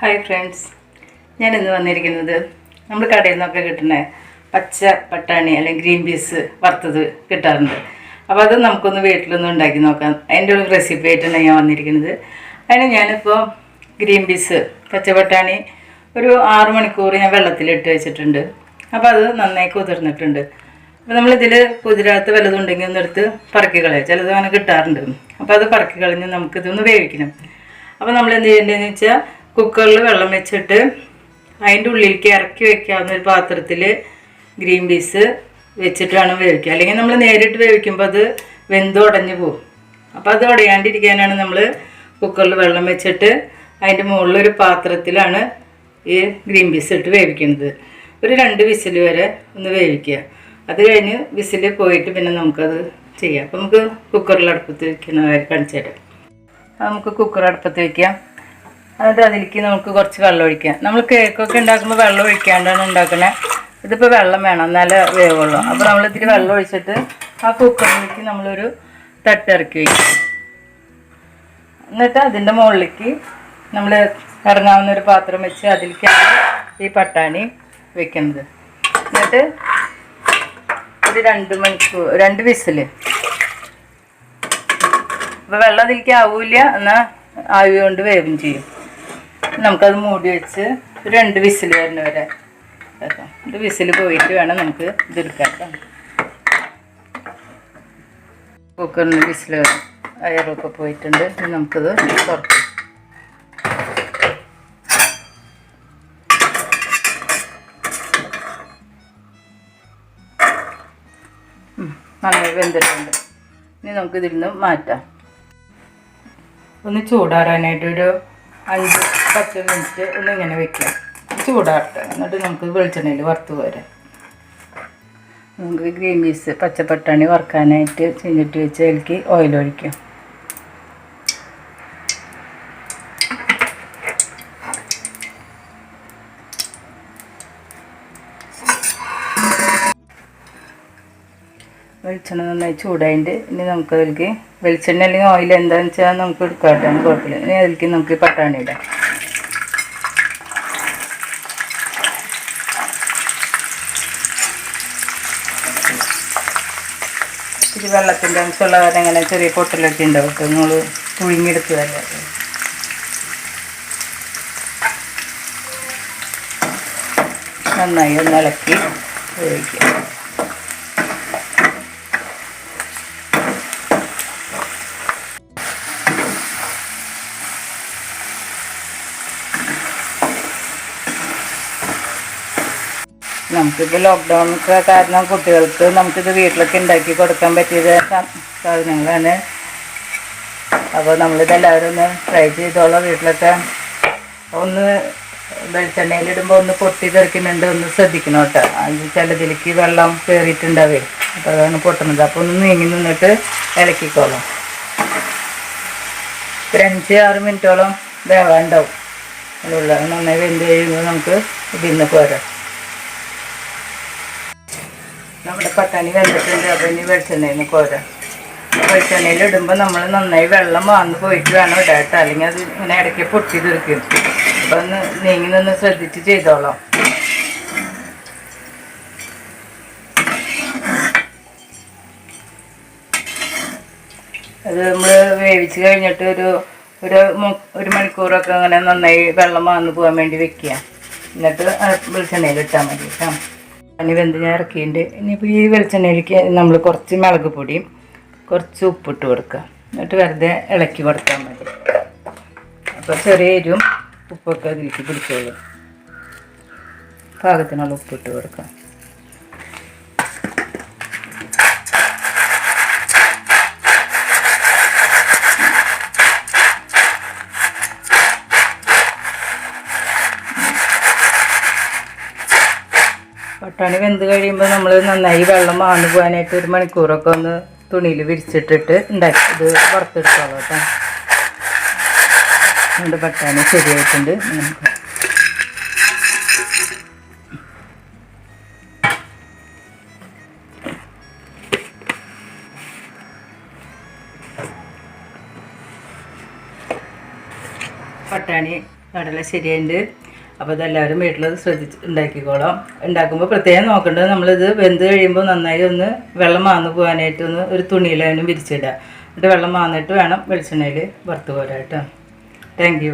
Hi friends ഞാൻ ഇന്ന് വന്നിരിക്കുന്നത് നമ്മൾ കടയിൽ നിന്നൊക്കെ കിട്ടുന്ന പച്ച പട്ടാണി അല്ലെങ്കിൽ ഗ്രീൻ പീസ് വറുത്തത് കിട്ടാറുണ്ട്. അപ്പോൾ അത് നമുക്കൊന്ന് വീട്ടിലൊന്ന് ഉണ്ടാക്കി നോക്കാം. അതിന്റെ ഒരു റെസിപ്പി ആയിട്ടാണ് ഞാൻ വന്നിരിക്കുന്നത്. അതിന് ഞാനിപ്പോൾ ഗ്രീൻ പീസ് പച്ച പട്ടാണി ഒരു ആറ് മണിക്കൂർ ഞാൻ വെള്ളത്തിലിട്ട് വെച്ചിട്ടുണ്ട്. അപ്പോൾ അത് നന്നായി കുതിർന്നിട്ടുണ്ട്. അപ്പോൾ നമ്മളിതിൽ കുതിരാത്ത വല്ലതുണ്ടെങ്കിൽ ഒന്ന് എടുത്ത് പറക്കി കളയാം. ചിലത് അങ്ങനെ കിട്ടാറുണ്ട്. അപ്പോൾ അത് പറക്കി കളഞ്ഞ് നമുക്കിതൊന്ന് വേവിക്കണം. അപ്പോൾ നമ്മൾ എന്ത് ചെയ്യേണ്ടതെന്ന് വെച്ചാൽ കുക്കറിൽ വെള്ളം വെച്ചിട്ട് അതിന്റെ ഉള്ളിലേക്ക് ഇറക്കി വെക്കാവുന്ന ഒരു പാത്രത്തിൽ ഗ്രീൻ പീസ് വെച്ചിട്ടാണ് വേവിക്കുക അല്ലെങ്കിൽ നമ്മൾ നേരിട്ട് വേവിക്കുമ്പോൾ അത് വെന്ത് ഉടഞ്ഞു പോകും. അപ്പോൾ അത് ഉടയാണ്ടിരിക്കാനാണ് നമ്മൾ കുക്കറിൽ വെള്ളം വെച്ചിട്ട് അതിന്റെ മുകളിലൊരു പാത്രത്തിലാണ് ഈ ഗ്രീൻ പീസ് ഇട്ട് വേവിക്കുന്നത്. ഒരു രണ്ട് വിസിൽ വരെ ഒന്ന് വേവിക്കുക. അത് കഴിഞ്ഞ് വിസിൽ പോയിട്ട് പിന്നെ നമുക്കത് ചെയ്യാം. അപ്പോൾ നമുക്ക് കുക്കറിൽ അടുപ്പത്ത് വയ്ക്കുന്ന കാണിച്ചു തരാം. നമുക്ക് കുക്കർ അടുപ്പത്ത് വെക്കാം. എന്നിട്ട് അതിലേക്ക് നമുക്ക് കുറച്ച് വെള്ളം ഒഴിക്കാം. നമ്മൾ കേക്കൊക്കെ ഉണ്ടാക്കുമ്പോൾ വെള്ളം ഒഴിക്കാണ്ടാണ് ഉണ്ടാക്കണേ. ഇതിപ്പോൾ വെള്ളം വേണം എന്നാലേ വേവുള്ളൂ. അപ്പോൾ നമ്മൾ ഇത്തിരി വെള്ളം ഒഴിച്ചിട്ട് ആ കുക്കറിലേക്ക് നമ്മളൊരു തട്ടിറക്കി വയ്ക്കും എന്നിട്ട് അതിന്റെ മുകളിലേക്ക് നമ്മൾ ഇറങ്ങാവുന്ന ഒരു പാത്രം വെച്ച് അതിലേക്കാണ് ഈ പട്ടാണി വെക്കുന്നത്. എന്നിട്ട് ഒരു രണ്ട് മണിക്കൂർ രണ്ട് വിസിൽ അപ്പോൾ വെള്ളം അതിലേക്ക് ആവില്ല എന്നാൽ ആവി കൊണ്ട് വേവും ചെയ്യും. നമുക്കത് മൂടി വെച്ച് രണ്ട് വിസിൽ വരുന്ന വരെ. ഇത് വിസിൽ പോയിട്ട് വേണം നമുക്ക് ഇതെടുക്കാം കുക്കറിന് വിസിൽ അയറൊക്കെ പോയിട്ടുണ്ട്. നമുക്കത് തുറക്കാം. നന്നായി വെന്തിട്ടുണ്ട്. ഇനി നമുക്ക് ഇതിൽ നിന്ന് മാറ്റാം. ഒന്ന് ചൂടാറാനായിട്ട് ഒരു അഞ്ച് പത്ത് മിനിറ്റ് ഒന്ന് ഇങ്ങനെ വെക്കാം ചൂടാറട്ടെ എന്നിട്ട് നമുക്ക് വെളിച്ചെണ്ണയിൽ വറുത്ത് പോരാം. നമുക്ക് ഗ്രീൻ പീസ് പച്ചപ്പട്ടാണി വറുക്കാനായിട്ട് ചീഞ്ഞിട്ട് വെച്ച് അതിലേക്ക് ഓയിൽ ഒഴിക്കാം. വെളിച്ചെണ്ണ നന്നായി ചൂടായിട്ട് ഇനി നമുക്ക് അതിലേക്ക് വെളിച്ചെണ്ണ അല്ലെങ്കിൽ ഓയിൽ എന്താണെന്ന് വെച്ചാൽ നമുക്ക് എടുക്കാട്ടാണ് കുഴപ്പമില്ല. ഇനി അതിലേക്ക് നമുക്ക് പട്ടാണി ഇടാം. ഇത്തിരി വെള്ളത്തിന്റെ അംശമുള്ള കാരണം ഇങ്ങനെ ചെറിയ പൊട്ടലൊക്കെ ഉണ്ടാവും. അപ്പോൾ പുഴുങ്ങിയെടുത്ത് പുഴുങ്ങിയെടുത്തതല്ലേ. നന്നായി ഒന്ന് ഇളക്കി വേവിക്കുക നമുക്കിപ്പോൾ ലോക്ക്ഡൗൺ കാരണം കുട്ടികൾക്ക് നമുക്കിത് വീട്ടിലൊക്കെ ഉണ്ടാക്കി കൊടുക്കാൻ പറ്റിയത് സാധനങ്ങളാണ്. അപ്പോൾ നമ്മളിതെല്ലാവരും ഒന്ന് ട്രൈ ചെയ്തോളാം വീട്ടിലൊക്കെ. ഒന്ന് വെളിച്ചെണ്ണയിലിടുമ്പോൾ ഒന്ന് പൊട്ടി തെറിക്കുന്നുണ്ട് ഒന്ന് ശ്രദ്ധിക്കണം കേട്ടോ. അത് ചിലതിലേക്ക് വെള്ളം കയറിയിട്ടുണ്ടാവേ അപ്പോൾ അതാണ് പൊട്ടുന്നത് അപ്പോൾ ഒന്ന് നീങ്ങി നിന്നിട്ട് ഇളക്കിക്കോളാം. ഒരു അഞ്ച് ആറ് മിനിറ്റോളം വേവാണ്ടാവും അതിനുള്ള നന്നായി വെന്ത് കഴിയുമ്പോൾ നമുക്ക് ഇതിൽ നിന്ന് പോരാം. നമ്മുടെ പട്ടാണി വെന്തിട്ടുണ്ട് അപ്പം ഇനി വെളിച്ചെണ്ണയിൽ കോരാം വെളിച്ചെണ്ണയിൽ ഇടുമ്പോൾ നമ്മൾ നന്നായി വെള്ളം വാങ്ങി പോയിട്ട് വേണം ഇടാം അല്ലെങ്കിൽ അത് ഇങ്ങനെ ഇടയ്ക്ക് പൊട്ടി തീർക്കും. അപ്പം ഒന്ന് നീങ്ങി നിന്ന് ശ്രദ്ധിച്ച് ചെയ്തോളാം. അത് നമ്മൾ വേവിച്ച് കഴിഞ്ഞിട്ട് ഒരു ഒരു ഒരു മണിക്കൂറൊക്കെ അങ്ങനെ നന്നായി വെള്ളം വാങ്ങി പോകാൻ വേണ്ടി വെക്കുക. എന്നിട്ട് വെളിച്ചെണ്ണയിൽ ഇട്ടാൽ മതി കേട്ടോ പനി വെന്ത് ഞാൻ ഇറക്കിയിട്ടുണ്ട്. ഇനിയിപ്പോൾ ഈ വെളിച്ചെണ്ണയിലേക്ക് നമ്മൾ കുറച്ച് മുളക് പൊടിയും കുറച്ച് ഉപ്പിട്ട് കൊടുക്കുക. എന്നിട്ട് വെറുതെ ഇളക്കി കൊടുത്താൽ മതി. അപ്പോൾ ചെറിയ എരിവും ഉപ്പൊക്കെ അതിലേക്ക് പിടിച്ചോളും. പാകത്തിനുള്ള ഉപ്പിട്ട് കൊടുക്കുക. പട്ടാണി വെന്ത് കഴിയുമ്പോൾ നമ്മൾ നന്നായി വെള്ളം വാർന്നു പോകാനായിട്ട് ഒരു മണിക്കൂറൊക്കെ ഒന്ന് തുണിയിൽ വിരിച്ചിട്ടിട്ട് ഉണ്ടാക്കി ഇത് വറുത്തെടുത്തോളാം കേട്ടോ. രണ്ട് പട്ടാണി ശരിയായിട്ടുണ്ട്. നമുക്ക് പട്ടാണി കടല ശരിയുണ്ട് അപ്പോൾ ഇതെല്ലാവരും വീട്ടിൽ ശ്രദ്ധിച്ച് ഉണ്ടാക്കിക്കോളാം. ഉണ്ടാക്കുമ്പോൾ പ്രത്യേകം നോക്കേണ്ടത് നമ്മളിത് വെന്ത് കഴിയുമ്പോൾ നന്നായി ഒന്ന് വെള്ളം മാന്നു പോകാനായിട്ട് ഒന്ന് ഒരു തുണിയിൽ വിരിച്ചിടുക എന്നിട്ട് വെള്ളം മാന്നിട്ട് വേണം വെളിച്ചെണ്ണയിൽ വറുത്ത് പോരാട്ടോ. താങ്ക്